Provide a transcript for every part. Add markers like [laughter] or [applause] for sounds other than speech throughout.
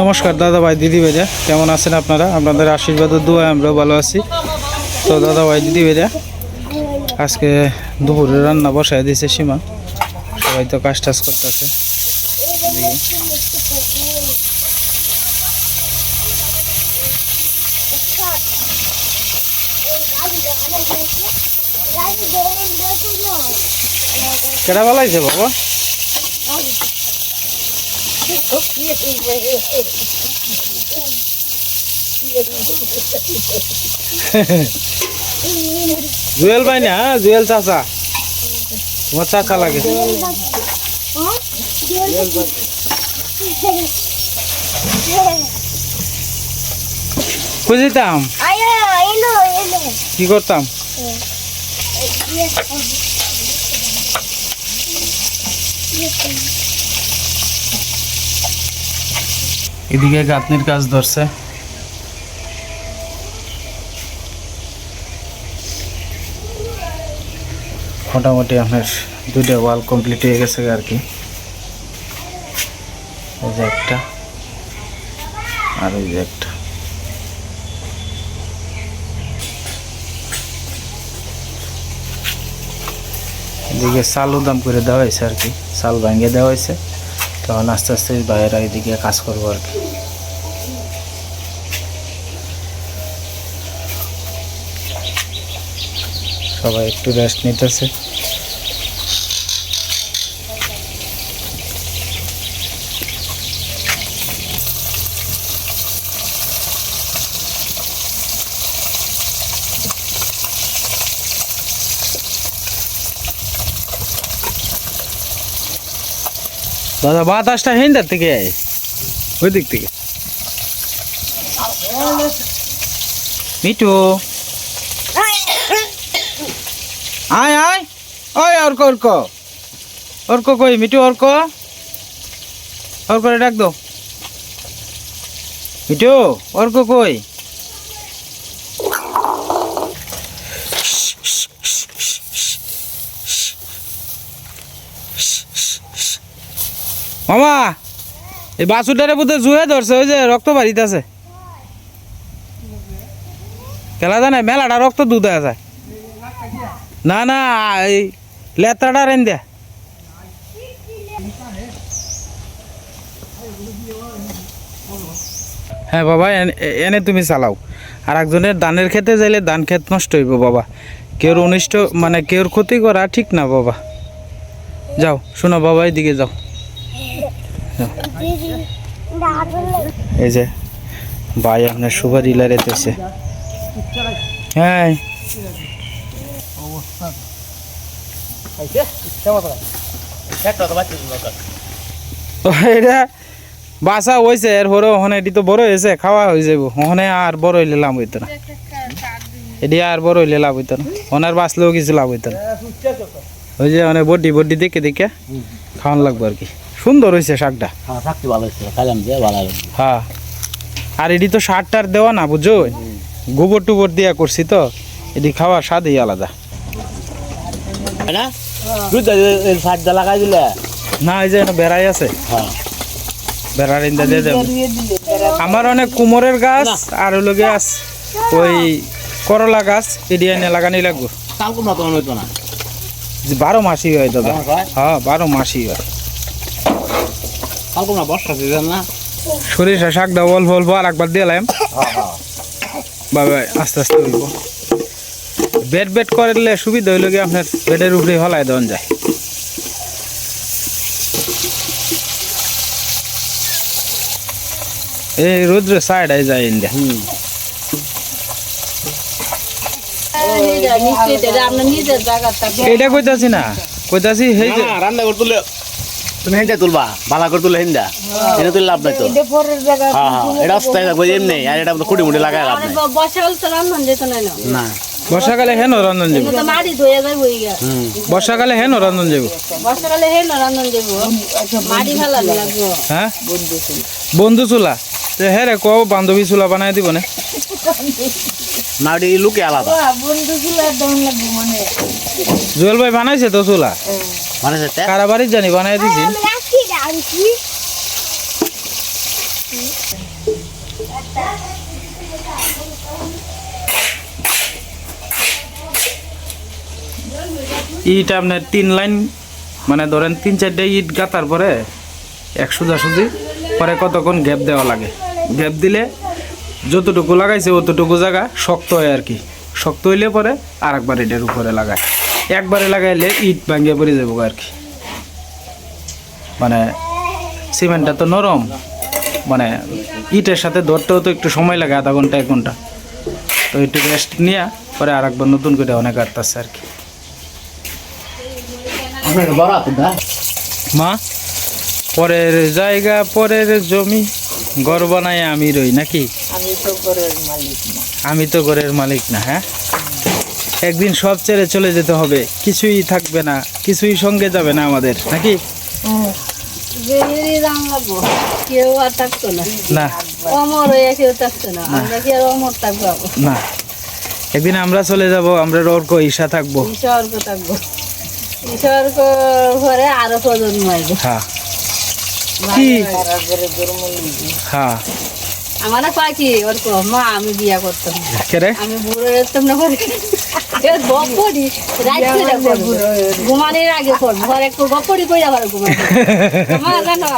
নমস্কার দাদা ভাই, দিদি ভাইরা কেমন আছেন আপনারা? আপনাদের আশীর্বাদ দোয়া আমরাও ভালো আছি। তো দাদা ভাই, দিদি ভাইরা আজকে দুপুরে রান্না বসায় দিয়েছে সীমা। সবাই তো কাজ টাজ করতেছে। কেটা ভালাইছে বাবা? [laughs] জুয়েল ভাই না হ্যাঁ? জুয়েল চাচা। তোমার চাচা লাগে। বুঝিতাম আয়া এলো এলো কি করতাম এদিকে গাঁথনির কাজ ধরছে। মোটামুটি আপনার দুইটা ওয়াল কমপ্লিট হয়ে গেছে আর কি। এই একটা, আর ওই যে একটা। এদিকে চাল উদাম করে দেওয়া হয়েছে আর কি, চাল ভাঙিয়ে দেওয়া হয়েছে। তখন আস্তে আস্তে বাইরে এদিকে কাজ করব আর কি। সবাই একটু রেস্ট নিতেছে। দাদা, বাতাসটা হিন্দার থেকে ওই দিক থেকে। মিঠু। আয় আয়। ওই অর্ক অর্ক। অর্ক কই? মিঠু, অর্ক। অর্ক ডাক দো মিঠু, অর্ক কই? মামা, এই বাছুরটারে বোধহয় জুয়ে ধরছে, ওই যে রক্ত বাড়িতে আছে। খেলা জানে, মেলাটা রক্ত দুধ যায়। না না, এই লেত্রাটা রেন দে। হ্যাঁ বাবা, এনে- তুমি চালাও। আর একজনের ধানের খেতে যাইলে ধান ক্ষেত নষ্ট হইব, বাবা। কেউর অনিষ্ট মানে কেউর ক্ষতি করা ঠিক না, বাবা। যাও, শোনো, বাবা, এদিকে যাও। এই যে ভাই আপনার সুপারি লারেতেছে হ্যাঁ। ও, এটা বাসা ওখানে এটি তো বড় হয়েছে খাওয়া হয়ে ওখানে আর বড় হইলে লাভ না। আর বড় হইলে লাভ হইতো না। ওনার কিছু লাভ হইতো ওই যে মানে বডি বডি দেখে দেখে খাওয়ান লাগবে আর কি। সুন্দর হয়েছে শাকটা। হ্যাঁ থাকতে ভালো হয়েছিল খাইলাম যে ভালো লাগল। হ্যাঁ। আর এটি তো সার টার দেওয়া না বুঝো গোবর টুবর দিয়া করছি তো এটি খাওয়ার স্বাদই আলাদা। না সারটা লাগাই দিলে? না এই যে বেড়াই আছে। হ্যাঁ। বেড়ার ইন্দা দিয়ে দেবো। আমার অনেক কুমোরের গাছ আর হলো গাছ ওই করলা গাছ এটি এনে লাগানি লাগবো। কালকে মতো হইতো না। যে বারো মাসই হয় দাদা। হ্যাঁ বারো মাসই হয়। কালকে না বর্ষা সিজন না? সরিষা শাকটা অল্প অল্প আর একবার দিলাম বাবা আস্তে আস্তে উঠব। বেড বেড করলে সুবিধা হইল কি আপনার বেডের উপরে হলায় দেওয়া যায়। এই রোদ্রে সাইড আই যায় ইন্ডিয়া হুম। এইটা কইতাছি না। কইতাছি না, রান্না করে তুলে তুমি হেঁটে তুলবা ভালো করে তুলে হেন্দা এটা তুলে লাভ নাই তো। হ্যাঁ হ্যাঁ এটা অস্থায়ী থাকবে এমনি আর এটা খুঁটি মুটি লাগাই লাভ নাই। না বর্ষাকালে হেন রন্ধন যাব বর্ষাকালে হেন রন্ধন যাব হ্যাঁ? বন্ধু চুলা। তে হ্যাঁ রে কও বান্ধবী চুলা বানাই দিব না। [laughs] না ওটি লুকে আলাদা। জুয়েল ভাই বানাইছে তো চুলা? মানে সেটা কারাবাড়ির জানি বানাই দিছি। ইট আপনার তিন লাইন মানে ধরেন তিন চারটে ইট গাতার পরে এক সোজা সুজি পরে কতক্ষণ গ্যাপ দেওয়া লাগে। গ্যাপ দিলে যতটুকু লাগাইছে অতটুকু জায়গা শক্ত হয় আর কি। শক্ত হইলে পরে আর একবার এটার উপরে লাগায়। একবারে লাগাইলে ইট ভাঙিয়ে পড়ে যাব আর কি। মানে সিমেন্টটা তো নরম। মানে ইটের সাথে ধরতেও তো একটু সময় লাগে আধা ঘণ্টা এক ঘণ্টা। তো একটু রেস্ট নিয়ে পরে আর একবার নতুন করে অনেক আটতাছে আর কি। মা পরের জায়গা পরের জমি ঘর বানায় আমি রই নাকি? আমি তো ঘরের মালিক না। আমি তো ঘরের মালিক না হ্যাঁ? একদিন সব ছেড়ে চলে যেতে হবে কিছুই থাকবে না কিছুই সঙ্গে যাবে না আমাদের নাকি? না। না। অমর কেউ থাকতো না আমরা কি আর অমর থাকব? না। একদিন আমরা চলে যাব আমরা অর্ক ঈশা থাকব। থাকব। ঈশ্বরক ঘরে আরও প্রজন্ম হ্যাঁ। হ্যাঁ। আমার পাখি ওর মা আমি বিয়া করতাম। আমি বুড়ো যেতাম না ঘুমানোর আগে ঘরে একটু করে আবার ঘুমাবো। মা জানো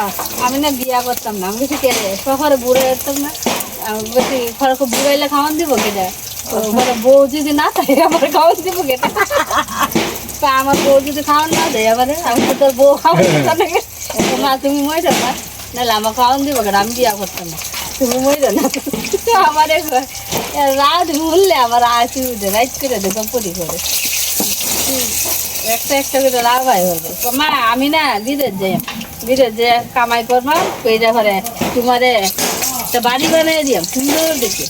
আমি না বিয়া করতাম না। আমি কিছু কেড়ে শহরে বুড়ো যেতাম না? বেশি ঘরে খুব বুড়াইলে খাওয়ান দিব কেটে ঘরে বউ যদি না থাকে আমার খাওয়ান দিব কেটে আমার বউ যদি খাওয়ান না দেয় আবার আমি তো তোর বউ খাওয়ান কে। মা তুমি না নাহলে আমার খাওয়ান দিব কেটে আমি বিয়া করতাম না। তুমি যাও না আমার রাত ভুললে আমার আসি উঠে রাইট করে দেখো পরি করে একটা একটা করে লাভ হলো তো মা আমি না বিদেশ যাই বিদেশ যে কামাই করব পেজা ঘরে তোমারে একটা বাড়ি বানিয়ে দিয়াম সুন্দর দেখে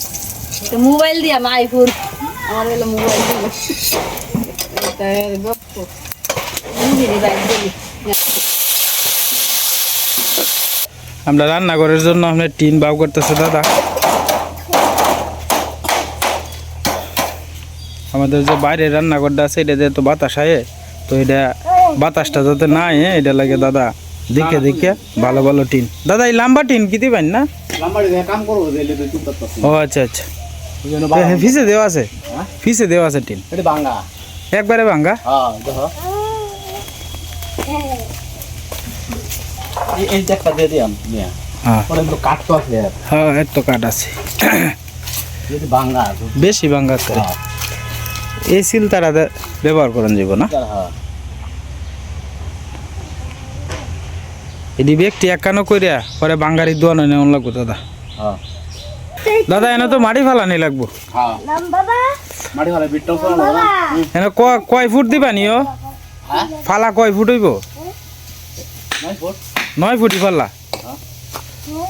তো মোবাইল দিয়াম আইফোন আমার হলো মোবাইল দিল গপ্প বাইক দিলি আমরা রান্নাঘরের জন্য আপনার টিন বাউ করতেছে দাদা। আমাদের যে বাইরে রান্নাঘরটা আছে এটা তো বাতাস আয়ে তো এটা বাতাসটা যাতে না আয়ে এটা লাগে দাদা দেখে দেখে ভালো ভালো টিন। দাদা এই লম্বা টিন কি দিবেন না? ও আচ্ছা আচ্ছা। ওই ফিসে দেওয়া আছে। ফিসে দেওয়া আছে টিন। একবারে ভাঙ্গা হ্যাঁ দেখো এই- এই একটা দিয়ে দিয়াম নিয়ে হ্যাঁ। আছে। হ্যাঁ এর তো কাঠ আছে। যদি বেশি ভাঙ্গা করে হ্যাঁ। এই সিল তারা ব্যবহার করেন যাব না? হ্যাঁ। এটি ব্যক্তি একানো করিয়া পরে বাঙ্গারি দোয়ানো নেওয়া লাগবো দাদা? হ্যাঁ। দাদা এনে তো মাটি ফালানি লাগবো। হ্যাঁ। এনে কয় ফুট দিবা নিও? হ্যাঁ। ফালা কয় ফুট হইব? নয় ফুট ফাল্লা।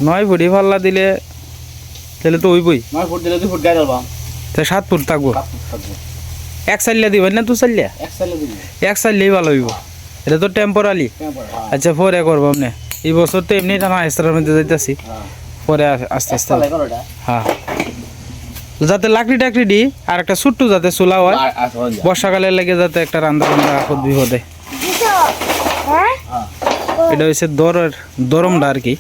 নয় ফুটি ফাল্লা দিলে তাহলে তো হইবই। নয় ফুট দিলে দুই ফুট গায়ে দিলাম তো সাত ফুট থাকব। এক চাইলিয়া দিবেন না দু চাইলিয়া এক সাইলে দিবি। এক চাইলেই ভালো হইব। এটা তো টেম্পোরালি হ্যাঁ। আচ্ছা পরে করব আপনি এই বছর তো এমনি টানা এস্তার মধ্যে যাইতেছি। হ্যাঁ। পরে আস্তে আস্তে হ্যাঁ। যাতে লাকড়ি টাকড়ি দি আর একটা ছোট্ট যাতে চুলা হয় আর আর বর্ষাকালে লেগে যাতে একটা রান্না রান্না বিপদে। এটা হচ্ছে দরের দরমটা আর কি।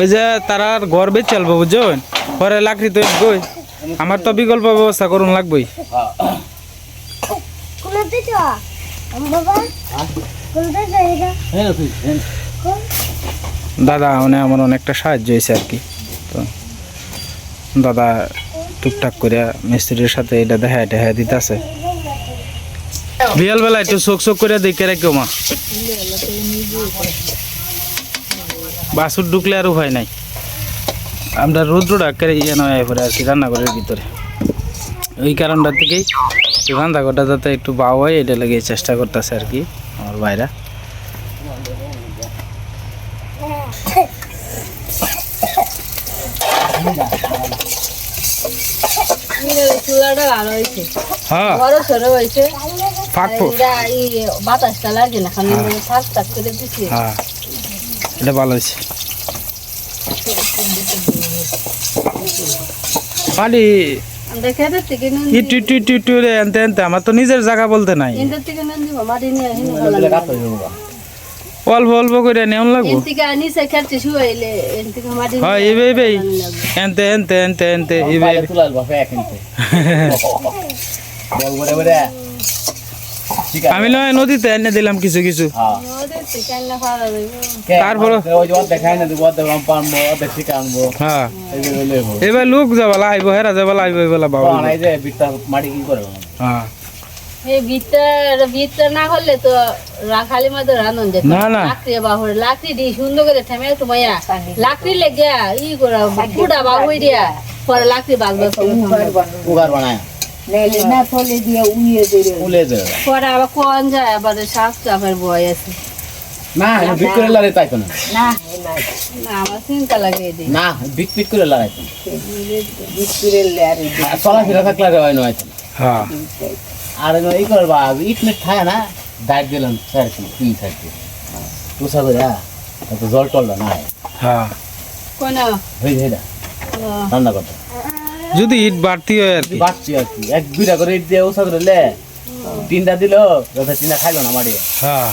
ওই যে তারা ঘর বেচ চালবো বুঝছেন পরে লাকড়ি তো গই আমার তো বিকল্প ব্যবস্থা করুন লাগবেই। হ্যাঁ হ্যাঁ হ্যাঁ। হ্যাঁ দাদা মানে আমার অনেকটা সাহায্য হয়েছে আর কি। তো দাদা টুকটাক করে মিস্ত্রির সাথে এটা দেখা দেখা দিতেছে। বিয়াল বেলা একটু শোক শোক করে দেখে রাখো মা। বাসুর ঢুকলে আর উপায় নাই। আমরা রৌদ্রটা করে ইয়ে নয় পরে আর কি রান্নাঘরের ভিতরে। ওই কারণটা থেকেই রান্নাঘরটা যাতে একটু বাও হয় এটা লেগে চেষ্টা করতেছে আর কি আমার ভাইরা। হ্যাঁ। এটা বাতাসটা লাগে না খালি করে হ্যাঁ। এটা ভালো হয়েছে। পানি আমরা তো নিজের জায়গা বলতে নাই। অল্প অল্প করে নেওয়া লাগবো। হ্যাঁ এবে এবে এনতে এনতে এনতে এনতে এবে [laughs] আমি নয় নদীতে এনে দিলাম কিছু কিছু। হ্যাঁ। তারপরে- হ্যাঁ। লইবো এবার লোক যাবালা আইব হেরা যাবালা আইব এবেলা বাবা। তখন এই যে বিটটা মাটি কি করে হ্যাঁ। না করলে তো রা- খালি মতো রান্ধন যেত। না, না। লাকড়ি বাহুর লাকড়ি দিয়ে সুন্দর করে থেমে একটু মাইয়া লাকড়ি লেগে ই করে কুড়া বাহুই দিয়া পরে লাকড়ি বাগবে উগার বানায়। না তলে দিয়ে উড়িয়ে দিয়ে উলে যায় পরে আবার কোন যায় আবার শ্বাস চাপের বয় আছে। না বিট করে লাগাই তাই না। না। না আমার চিন্তা লাগে এদিকে না বিট পিট করে লাগাই তো বিস্কুটের লেয়ারে আর চলাফেরা থাকলে আর হয় নয় হ্যাঁ আর এই করবা ইট থাকে না দাঁড় দিলাম স্যার তিন সাইড তুষা করে হ্যাঁ তো জল টলটা না হয়। হ্যাঁ। কোন? হয়ে যায় যদি ইট বাড়তি হয় আর কি। বাড়ছি আর কি। এক দুইটা করে ইট দিয়ে করে লে তিনটা দিল যাতে তিনটা খাইলো না মারিয়ে হ্যাঁ।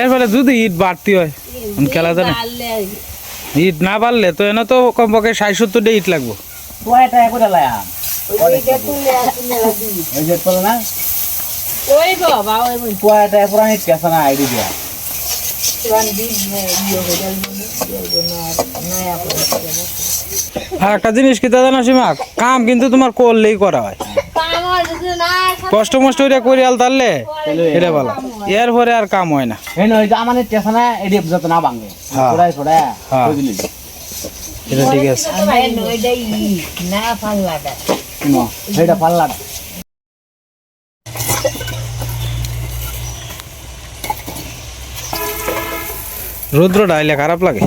এর ফলে যদি ইট বাড়তি হয় খেলা জানে। ইট না পারলে তো এনে তো কমপক্ষে ষাট সত্তরটা ইট লাগবো। কয়টা করে লায়া। ওই যে না? বাবা ওই বল। কয়টা ইট কেসা না আইডি দিয়া আর একটা জিনিস কি তা জানো সীমা কাম কিন্তু তোমার করলেই করা হয়। কষ্ট মষ্ট করে করে আল তারলে এটা বলা এর পরে আর কাম হয় না। যাতে ভাঙে হ্যাঁ। হ্যাঁ। কই দিলি এটা ঠিক আছে। না পাল্লাটা। ন সেইটা পাল্লা রুদ্র ডাইলে খারাপ লাগে?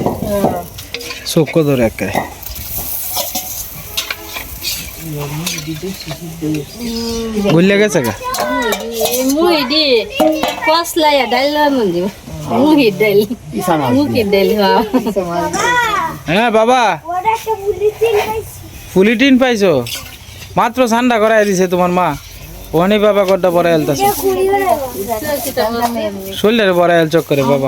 চোখ ধরে একেবারে বুঝলে গেছে গা মুই দি কসলাইয়া ডাইল। দিব ডাইল ইসা ডাইল হ্যাঁ। হ্যাঁ বাবা। বুলেটিন পাইছো? মাত্র ঠান্ডা করাই দিছে তোমার মা। ওখানে বাবা কটা পরে এলতাছে শরীরের পরে এল চক করে বাবা।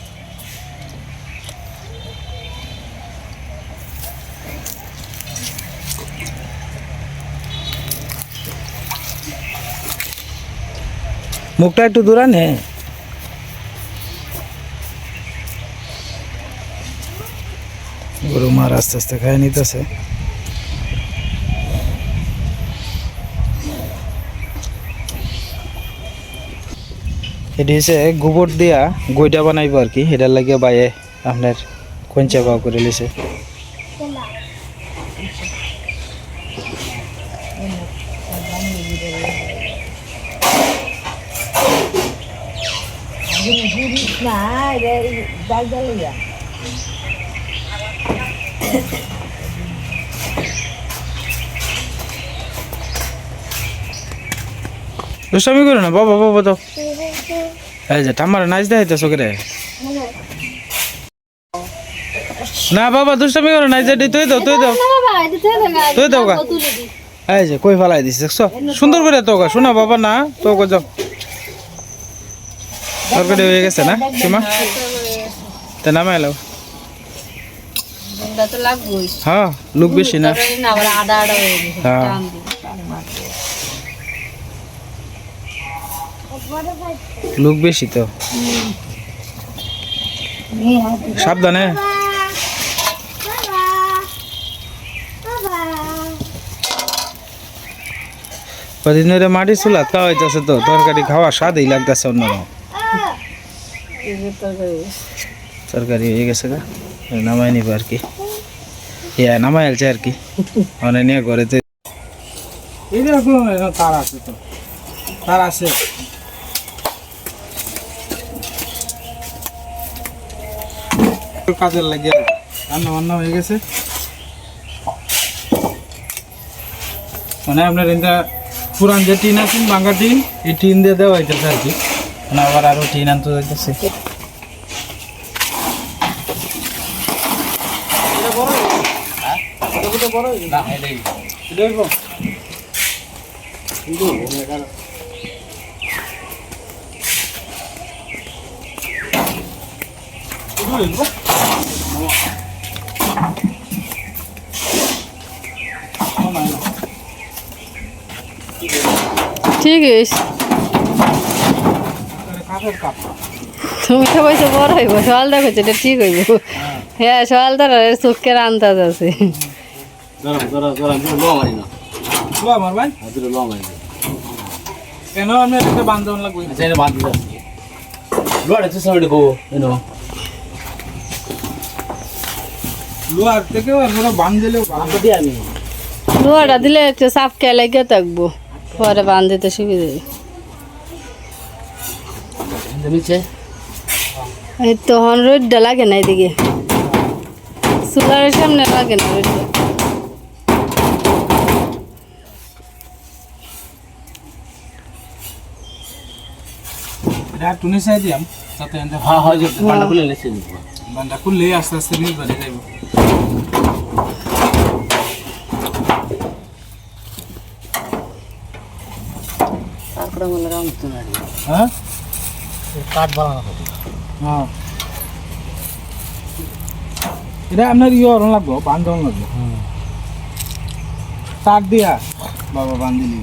মুখটা একটু দূরানে গরু মার আস্তে আস্তে খাই নিতেছে। এটি হচ্ছে গোবর দিয়া গইটা বানাইব আর কি, এটার লাগে বাইয়ে আপনার কঞ্চা পাও করে লিছে না এটা দুষ্টামি করো না, বাবা বাবা তো এই যে নাচ দেয় তো চোখে না, বাবা, দুষ্টামি করো না, এই যে তুই দাও তুই দাও। তুই দাও গা। এই যে, কই ফেলাই দিস দেখছ? সুন্দর করে তো গা, শোনা, বাবা, না, তো যাও। তরকারি হয়ে গেছে না তা লাও এটা হ্যাঁ লোক বেশি না। হয়ে লোক বেশি তো। সাবধানে। কদিন ধরে মাটি চুলাত খাওয়া হইতেছে তো তরকারি খাওয়া স্বাদই লাগতেছে অন্যরকম। সরকারি হয়ে গেছে গা নামাই নিব আর কি ইয়া নামাই আলছে আর কি মানে নিয়ে ঘরেতে এইরকম তার আছে তো তার আছে কাজের লাগে রান্না বান্না হয়ে গেছে মানে আপনার এটা পুরান যে টিন আছেন ভাঙ্গা টিন এই টিন দিয়ে দেওয়া হইতেছে আর কি মানে আবার আরও টিন আনতে যাইতেছে ঠিক আছে। তুমি তো বলছো বড় হইব দেখো এটা ঠিক হইব। হ্যাঁ সকাল ধর চোখের আন্দাজ আছে। ধরো ধরো আমি লো মারি না। লো আমার ভাই? হাতে লো মারি না। কেন? আমি একটা বান্ধব লাগবে। আচ্ছা এটা বাদ দিতে লোয়ার আছে সামনে গো এনো লোয়ার থেকেও আর কোনো বান দিলেও বাদ দিয়ে আমি। লোহাটা দিলে একটু চাপ খেয়ে লেগে থাকব। পরে বান্ধিতে সুবিধা হবে। জমিছে এই তখন রোদটা লাগে না এদিকে। চুলার সামনে লাগে না রোদটা। এটা একটু নিচাই দিয়াম যাতে এনতে হ্যাঁ হয় যে পান্ডা খুলে লেছে বানটা খুললে আস্তে আস্তে বাড়ি যাইব। তারপরে মনে রাম তো না হ্যাঁ? কাঠ বানানো হবে। হ্যাঁ। এটা আপনার ইয়ে অরণ লাগবো বান্ধন লাগবো। তার দিয়া। বাবা বান্ধিলি।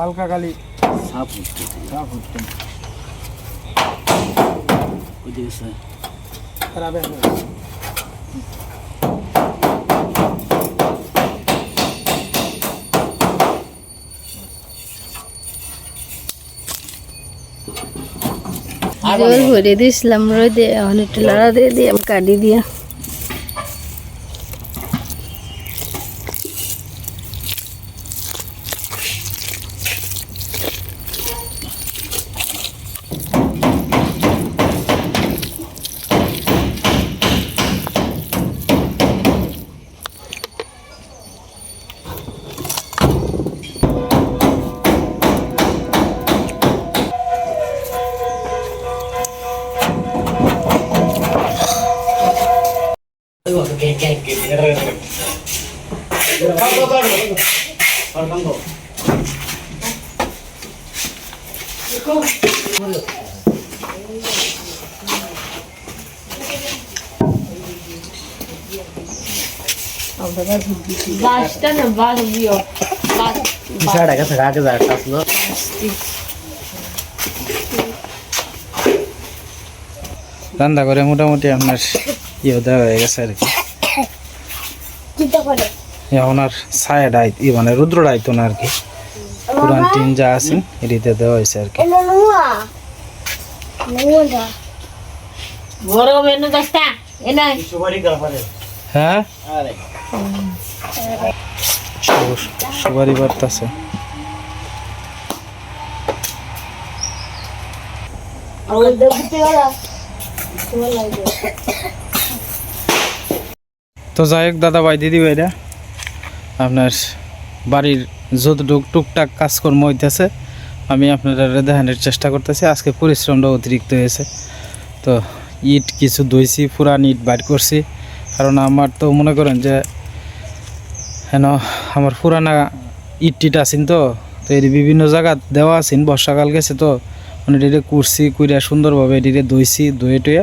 হালকা খালি। সাপ উঠতে সাফ হচ্ছে। ওইদিকে স্যার খারাপ জল ভরে দিয়েছিলাম রোদে এখন একটু লড়া দিয়ে দিয়ে কাটি দিয়া। বাসটা না বাস দিও। বাস পিছাড়া গেছে আগে যা আসলো। রান্না করে মোটামুটি আপনার ইয়ে দেওয়া হয়ে গেছে আর কি। আর ছায়াটা ই মানে রুদ্রটা আইতো না আর কি। পুরান টিন যা আছেন এটিতে দেওয়া হয়েছে আর কি। হ্যাঁ? সু- সুপারি বার্তাছে আমার দেখতে গেলা তো যাই হোক দাদা ভাই দিদি ভাইরা। আপনার বাড়ির যতটুক টুকটাক কাজকর্ম হইতেছে, আমি আপনারা দেখানোর চেষ্টা করতেছি। আজকে পরিশ্রমটা অতিরিক্ত হয়েছে। তো ইট কিছু ধুইছি, পুরান ইট বাইর করছি। কারণ আমার তো মনে করেন যে, হেন আমার পুরানা ইট টিট আছেন তো তো এর বিভিন্ন জায়গা দেওয়া আছেন, বর্ষাকাল গেছে তো মানে এটিতে কুরছি কুইরা সুন্দরভাবে এটিতে ধুইছি, ধুয়ে টুয়ে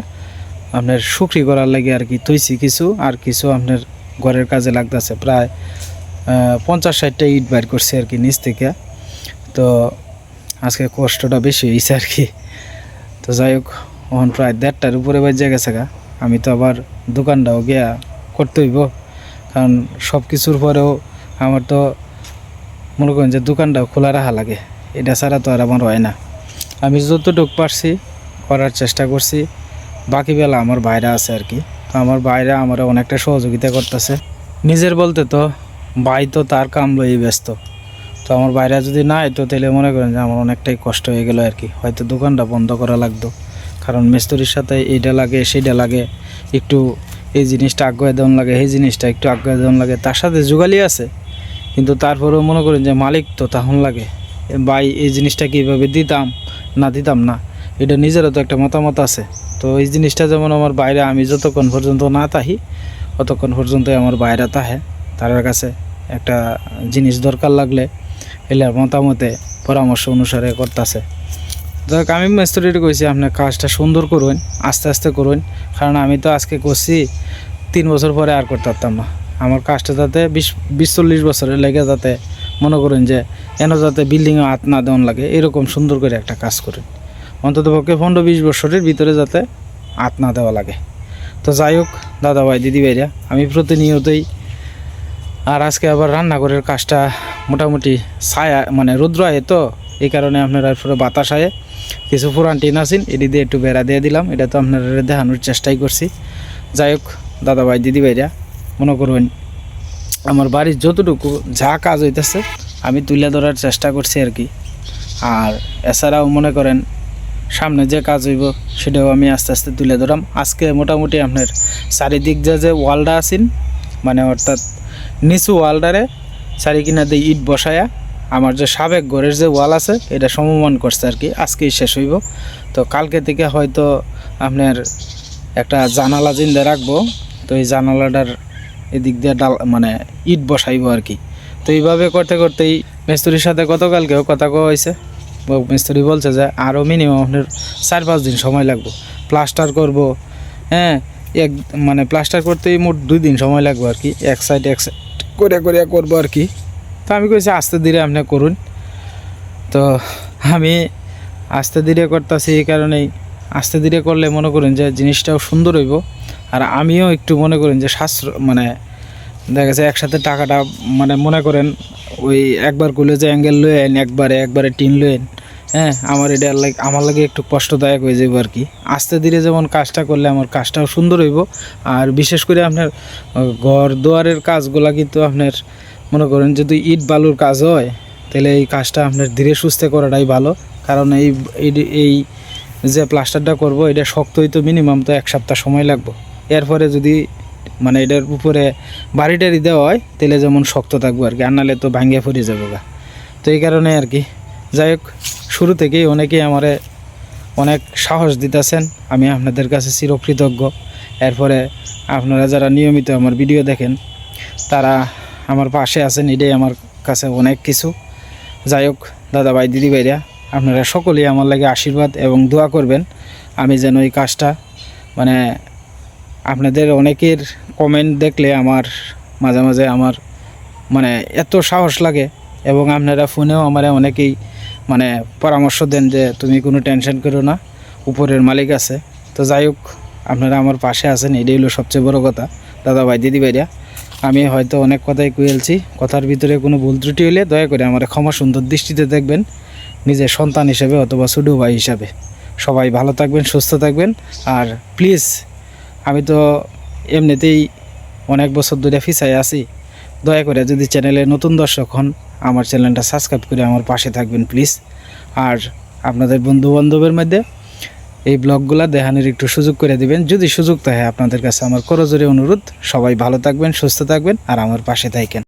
আপনার শুকরি করার লাগে আর কি থইছি কিছু, আর কিছু আপনার ঘরের কাজে লাগতেছে। প্রায় পঞ্চাশ ষাটটা ইট বাইর করছি আর কি নিচ থেকে। তো আজকে কষ্টটা বেশি হয়েছে আর কি। তো যাই হোক ওখান প্রায় দেড়টার উপরে বাজে গেছে গা। আমি তো আবার দোকানটাও গিয়া করতে হইব। কারণ সব কিছুর পরেও আমার তো মনে করেন যে দোকানটাও খোলা রাখা লাগে। এটা ছাড়া তো আর আমার হয় না। আমি যতটুকু পারছি করার চেষ্টা করছি। বাকি বেলা আমার বাইরে আছে আর কি। তো আমার বাইরে আমার অনেকটা সহযোগিতা করতেছে। নিজের বলতে তো ভাই তো তার কাম লই ব্যস্ত। তো আমার বাইরে যদি না তো তাহলে মনে করেন যে আমার অনেকটাই কষ্ট হয়ে গেল আর কি। হয়তো দোকানটা বন্ধ করা লাগতো। কারণ মিস্ত্রির সাথে এইটা লাগে, সেইটা লাগে, একটু এই জিনিসটা আগ্রহ দেওয়ান লাগে এই জিনিসটা একটু আগ্রহ দেওয়ান লাগে, তার সাথে যুগালি আছে। কিন্তু তারপরেও মনে করেন যে মালিক তো তখন লাগে। ভাই, এই জিনিসটা কীভাবে দিতাম, না দিতাম না, এটা নিজেরও তো একটা মতামত আছে। তো এই জিনিসটা যেমন আমার বাইরে, আমি যতক্ষণ পর্যন্ত না তাহি ততক্ষণ পর্যন্তই আমার বাইরে তাহে তার কাছে একটা জিনিস দরকার লাগলে এলে মতামতে পরামর্শ অনুসারে করতেছে। যাক আমি মিস্ত্রিটা কইছি আপনার কাজটা সুন্দর করুন, আস্তে আস্তে করুন। কারণ আমি তো আজকে করছি, তিন বছর পরে আর করতে পারতাম না। আমার কাজটা যাতে বিশ বিশ চল্লিশ বছরের লেগে যাতে মনে করুন যে এন যাতে বিল্ডিংয়ে হাত না দেওয়ান লাগে, এরকম সুন্দর করে একটা কাজ করুন। অন্তত পক্ষে পনেরো, বিশ বছরের ভিতরে যাতে হাত না দেওয়া লাগে। তো যাই হোক দাদা ভাই দিদি ভাইরা আমি প্রতিনিয়তই আর আজকে আবার রান্নাঘরের কাজটা মোটামুটি ছায়া মানে রৌদ্র আয়ে তো, এই কারণে আপনারা পুরো বাতাস আয়ে। কিছু পুরান টিন আছেন, এটি দিয়ে একটু বেড়া দিয়ে দিলাম, এটা তো আপনারা দেখানোর চেষ্টাই করছি। যাই হোক দাদা ভাই দিদি ভাইরা মনে করবেন, আমার বাড়ির যতটুকু যা কাজ হইতেছে, আমি তুলে ধরার চেষ্টা করছি আর কি। আর এছাড়াও মনে করেন, সামনে যে কাজ হইব, সেটাও আমি আস্তে আস্তে তুলে ধরাম। আজকে মোটামুটি আপনার চারিদিক যে যে ওয়ালটা আছেন মানে অর্থাৎ নিচু ওয়ালটারে চারি কিনা দিয়ে ইট বসায়া আমার যে সাবেক ঘরের যে ওয়াল আছে, এটা সমমান করছে আর কি। আজকেই শেষ হইব। তো কালকে থেকে হয়তো আপনার একটা জানালা জিন্দা রাখব। তো এই জানালাটার এদিক দিয়ে ডাল মানে ইট বসাইব আর কি। তো এইভাবে করতে করতেই মিস্ত্রির সাথে গতকালকেও কথা কওয়া হয়েছে। মিস্ত্রি বলছে যে আরও মিনিমাম আপনার চার পাঁচ দিন সময় লাগবে। প্লাস্টার করব হ্যাঁ এক মানে প্লাস্টার করতেই মোট দুই দিন সময় লাগবে আর কি, এক সাইড এক সাইড করে করে করব আর কি। তো আমি কইছি আস্তে ধীরে আপনি করুন। তো আমি আস্তে ধীরে করতেছি এই কারণেই আস্তে ধীরে করলে মনে করেন যে জিনিসটাও সুন্দর হইব। আর আমিও একটু মনে করেন যে শাস্ত্র মানে দেখা গেছে একসাথে টাকাটা মানে মনে করেন ওই একবার করলে যে অ্যাঙ্গেল লয়েন একবারে একবারে টিন লয়েন হ্যাঁ আমার এটা লাইক, আমার লাগে একটু কষ্টদায়ক হয়ে যাবে আর কি। আস্তে ধীরে যেমন কাজটা করলে আমার কাজটাও সুন্দর হইব। আর বিশেষ করে আপনার ঘর দুয়ারের কাজগুলা কিন্তু আপনার, মনে করেন যদি ইট বালুর কাজ হয়, তাহলে এই কাজটা আপনার ধীরে সুস্থে করাটাই ভালো। কারণ এই, এই- যে প্লাস্টারটা করব, এটা শক্ত হইতো মিনিমাম তো এক সপ্তাহ সময় লাগবে। এরপরে যদি মানে এটার উপরে বাড়ি টাড়ি দেওয়া হয়, তাহলে যেমন শক্ত থাকব আর কি, আর নাহলে তো ভাঙ্গে ফুরে যাব গা। তো এই কারণে আর কি। যাই হোক, শুরু থেকেই অনেকেই আমারে অনেক সাহস দিতেছেন। আমি আপনাদের কাছে চিরকৃতজ্ঞ। এরপরে আপনারা যারা নিয়মিত আমার ভিডিও দেখেন, তারা আমার পাশে আছেন, এটাই আমার কাছে অনেক কিছু। যাই হোক দাদা ভাই দিদি ভাইরা আপনারা সকলেই আমার লাগে আশীর্বাদ এবং দোয়া করবেন। আমি যেন এই কাজটা মানে আপনাদের অনেকের কমেন্ট দেখলে আমার মাঝে মাঝে আমার মানে এত সাহস লাগে এবং আপনারা ফোনেও আমার অনেকেই মানে পরামর্শ দেন যে তুমি কোনো টেনশন করো না, উপরের মালিক আছে। তো যাই হোক, আপনারা আমার পাশে আছেন, এটাই হলো সবচেয়ে বড় কথা। দাদা ভাই দিদি ভাইরা আমি হয়তো অনেক কথাই কুয়েলছি কথার ভিতরে কোনো ভুল ত্রুটি হলে দয়া করে আমার ক্ষমা সুন্দর দৃষ্টিতে দেখবেন, নিজের সন্তান হিসেবে অথবা ছোটো ভাই হিসাবে। সবাই ভালো থাকবেন, সুস্থ থাকবেন, আর প্লিজ আমি তো এমনিতেই অনেক বছর ধরে ফিসাই আছি। দয়া করে যদি চ্যানেলে নতুন দর্শক হন আমার চ্যানেলটা সাবস্ক্রাইব করে আমার পাশে থাকবেন, প্লিজ। আর আপনাদের বন্ধুবান্ধবের মধ্যে এই ব্লগগুলো দেখানোর একটু সুযোগ করে দিবেন। যদি সুযোগ থাকে আপনাদের কাছে আমার করজোরে অনুরোধ, সবাই ভালো থাকবেন, সুস্থ থাকবেন, আর আমার পাশে থাকেন